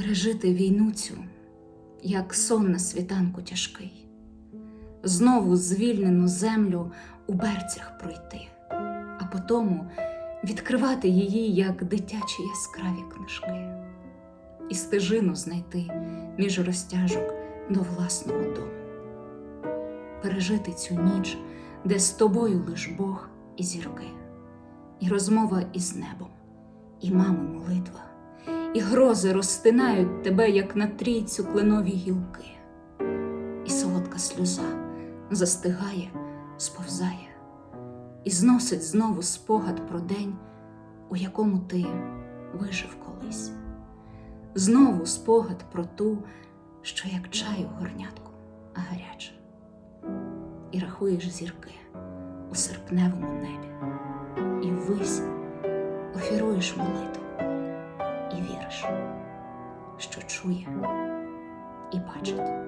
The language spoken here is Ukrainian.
пережити війну цю, як сон на світанку тяжкий, знову звільнену землю у берцях пройти, а потому відкривати її, як дитячі яскраві книжки, і стежину знайти між розтяжок до власного дому, пережити цю ніч, де з тобою лиш Бог і зірки, і розмова із небом, і мами молитва і грози розтинають тебе, як на трійцю кленові гілки, і солодка сльоза застигає, сповзає, і зносить знову спогад про день, у якому ти вижив колись, знову спогад про ту, що як чай у горнятку, а гаряча, і рахуєш зірки у серпневому небі, і ввись офіруєш молитву віриш, що чує і бачить